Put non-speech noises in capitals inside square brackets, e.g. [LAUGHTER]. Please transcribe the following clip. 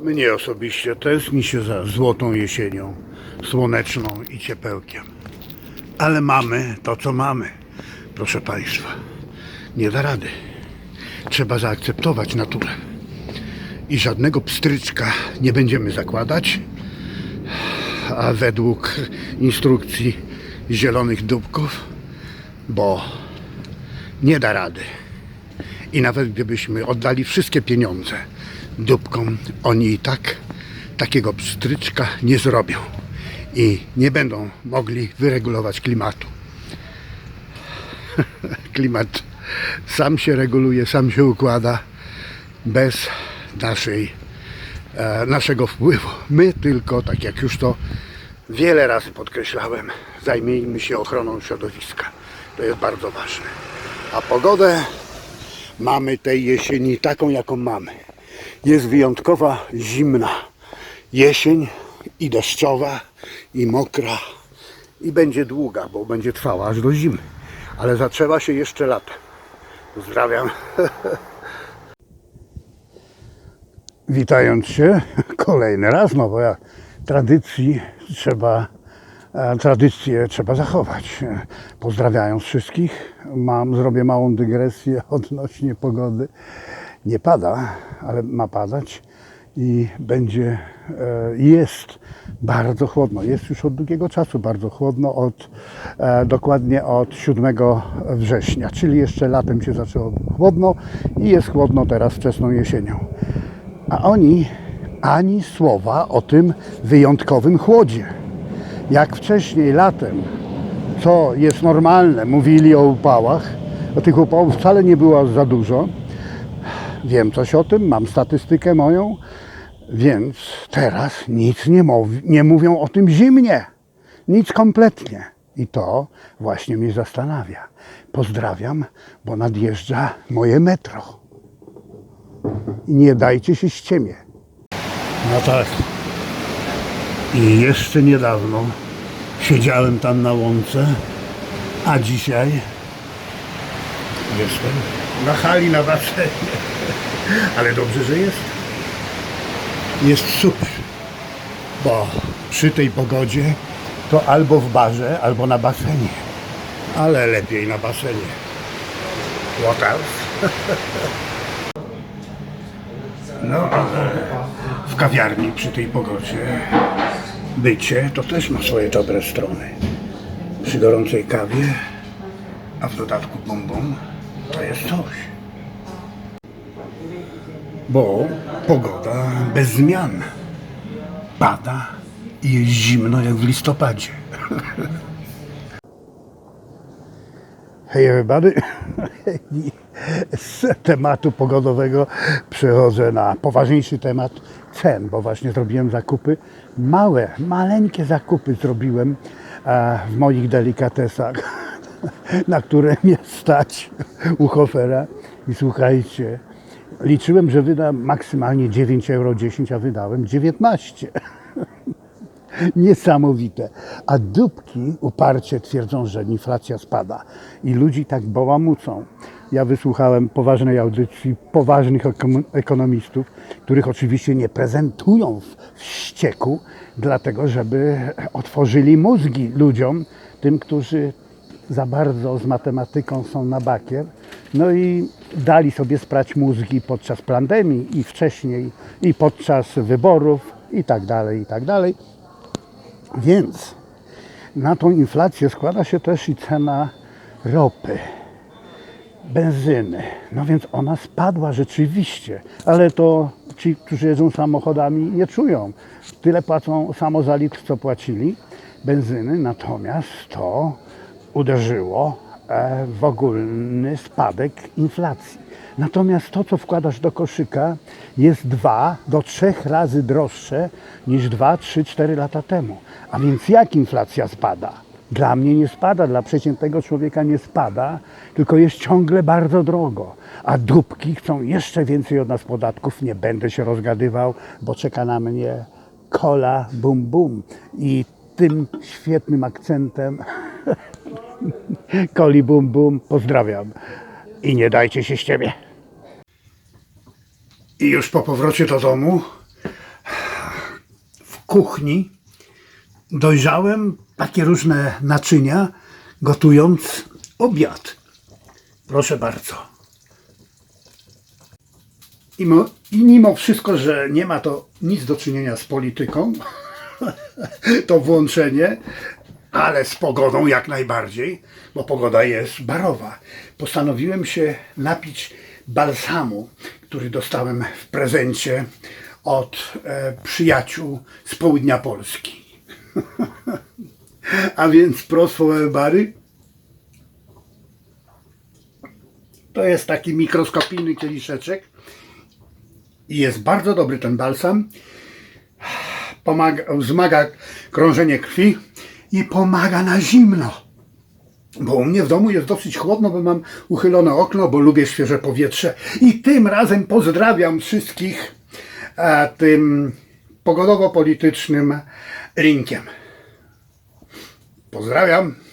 Mnie osobiście tęskni się za złotą jesienią, słoneczną i ciepełkiem. Ale mamy to, co mamy. Proszę Państwa, nie da rady. Trzeba zaakceptować naturę. I żadnego pstryczka nie będziemy zakładać, a według instrukcji zielonych dubków, bo nie da rady. I nawet gdybyśmy oddali wszystkie pieniądze dupkom, oni i tak takiego pstryczka nie zrobią. I nie będą mogli wyregulować klimatu. [LAUGHS] Klimat sam się reguluje, sam się układa bez naszej, e, naszego wpływu. My tylko, tak jak już to wiele razy podkreślałem, zajmijmy się ochroną środowiska. To jest bardzo ważne. A pogodę mamy tej jesieni taką, jaką mamy. Jest wyjątkowa zimna jesień i deszczowa, i mokra, i będzie długa, bo będzie trwała aż do zimy. Ale zaczęła się jeszcze latem. Pozdrawiam. [LAUGHS] Witając się kolejny raz, no bo ja tradycji trzeba, e, tradycje trzeba zachować. Pozdrawiając wszystkich, mam, zrobię małą dygresję [LAUGHS] odnośnie pogody. Nie pada, ale ma padać i będzie, e, jest bardzo chłodno. Jest już od długiego czasu bardzo chłodno, od, e, dokładnie od 7 września, czyli jeszcze latem się zaczęło chłodno i jest chłodno teraz wczesną jesienią. A oni ani słowa o tym wyjątkowym chłodzie. Jak wcześniej latem, co jest normalne, mówili o upałach, a tych upałów wcale nie było za dużo. Wiem coś o tym, mam statystykę moją, więc teraz nic nie, mowi, nie mówią o tym zimnie. Nic kompletnie. I to właśnie mnie zastanawia. Pozdrawiam, bo nadjeżdża moje metro. Nie dajcie się ściemie. No tak. I jeszcze niedawno siedziałem tam na łące, a dzisiaj jestem na hali na basenie. Ale dobrze, że jest. Jest super, bo przy tej pogodzie to albo w barze, albo na basenie. Ale lepiej na basenie. What else? [LAUGHS] No, w kawiarni przy tej pogodzie bycie to też ma swoje dobre strony. Przy gorącej kawie, a w dodatku bum, to jest coś. Bo pogoda bez zmian. Pada i jest zimno jak w listopadzie. [LAUGHS] Hej everybody. [LAUGHS] Z tematu pogodowego przechodzę na poważniejszy temat cen, bo właśnie zrobiłem zakupy. Małe, maleńkie zakupy zrobiłem e, w moich delikatesach, [LAUGHS] na które mnie stać u Hofera. I słuchajcie, liczyłem, że wydam maksymalnie 9,10 euro, a wydałem 19. [LAUGHS] Niesamowite. A dupki uparcie twierdzą, że inflacja spada i ludzi tak bałamucą. Ja wysłuchałem poważnej audycji poważnych ekonomistów, których oczywiście nie prezentują w wścieku, dlatego żeby otworzyli mózgi ludziom, tym, którzy za bardzo z matematyką są na bakier. No i dali sobie sprać mózgi podczas pandemii i wcześniej, i podczas wyborów i tak dalej, i tak dalej. Więc na tą inflację składa się też i cena ropy, benzyny. No więc ona spadła rzeczywiście, ale to ci, którzy jeżdżą samochodami nie czują. Tyle płacą samo za litr, co płacili benzyny, natomiast to uderzyło e, w ogólny spadek inflacji. Natomiast to, co wkładasz do koszyka, jest dwa do trzech razy droższe niż 2, 3, 4 lata temu. A więc jak inflacja spada? Dla mnie nie spada, dla przeciętnego człowieka nie spada, tylko jest ciągle bardzo drogo. A dupki chcą jeszcze więcej od nas podatków. Nie będę się rozgadywał, bo czeka na mnie kola bum bum. I tym świetnym akcentem Koli bum bum, pozdrawiam. I nie dajcie się z ciebie. I już po powrocie do domu kuchni dojrzałem takie różne naczynia, gotując obiad. Proszę bardzo. I, mo, I mimo wszystko, że nie ma to nic do czynienia z polityką, [LAUGHS] to włączenie, ale z pogodą jak najbardziej, bo pogoda jest barowa. Postanowiłem się napić balsamu, który dostałem w prezencie od e, przyjaciół z południa Polski. [LAUGHS] A więc prosfowe bary to jest taki mikroskopijny kieliszeczek i jest bardzo dobry ten balsam. Pomaga, wzmaga krążenie krwi i pomaga na zimno. Bo u mnie w domu jest dosyć chłodno, bo mam uchylone okno, bo lubię świeże powietrze. I tym razem pozdrawiam wszystkich e, tym pogodowo-politycznym linkiem. Pozdrawiam.